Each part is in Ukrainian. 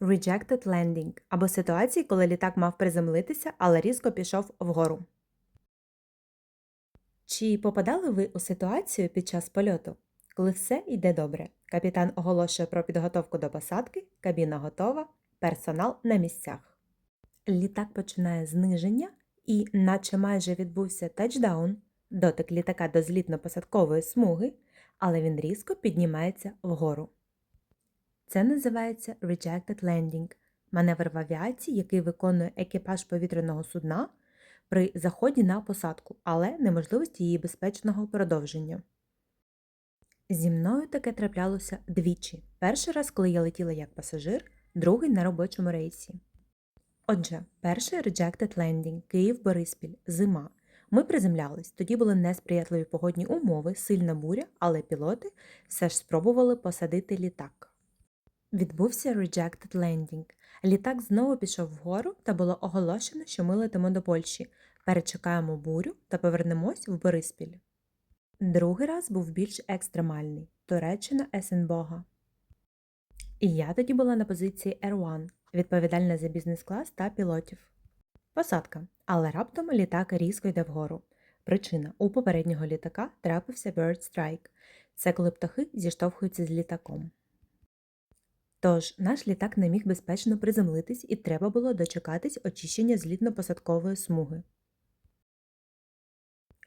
Rejected landing або ситуації, коли літак мав приземлитися, але різко пішов вгору. Чи попадали ви у ситуацію під час польоту, коли все йде добре? Капітан оголошує про підготовку до посадки, кабіна готова, персонал на місцях. Літак починає зниження і, наче майже відбувся тачдаун, дотик літака до злітно-посадкової смуги, але він різко піднімається вгору. Це називається Rejected Landing – маневр в авіації, який виконує екіпаж повітряного судна при заході на посадку, але неможливості її безпечного продовження. Зі мною таке траплялося двічі. Перший раз, коли я летіла як пасажир, другий на робочому рейсі. Отже, перший Rejected Landing Київ-Бориспіль, зима. Ми приземлялись, тоді були несприятливі погодні умови, сильна буря, але пілоти все ж спробували посадити літак. Відбувся Rejected Landing. Літак знову пішов вгору та було оголошено, що ми летимо до Польщі, перечекаємо бурю та повернемось в Бориспіль. Другий раз був більш екстремальний Туреччина Есенбога. І я тоді була на позиції R1, відповідальна за бізнес-клас та пілотів. Посадка. Але раптом літак різко йде вгору. Причина у попереднього літака трапився Bird Strike. Це коли птахи зіштовхуються з літаком. Тож наш літак не міг безпечно приземлитись і треба було дочекатись очищення злітно-посадкової смуги.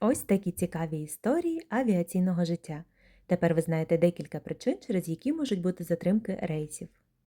Ось такі цікаві історії авіаційного життя. Тепер ви знаєте декілька причин, через які можуть бути затримки рейсів.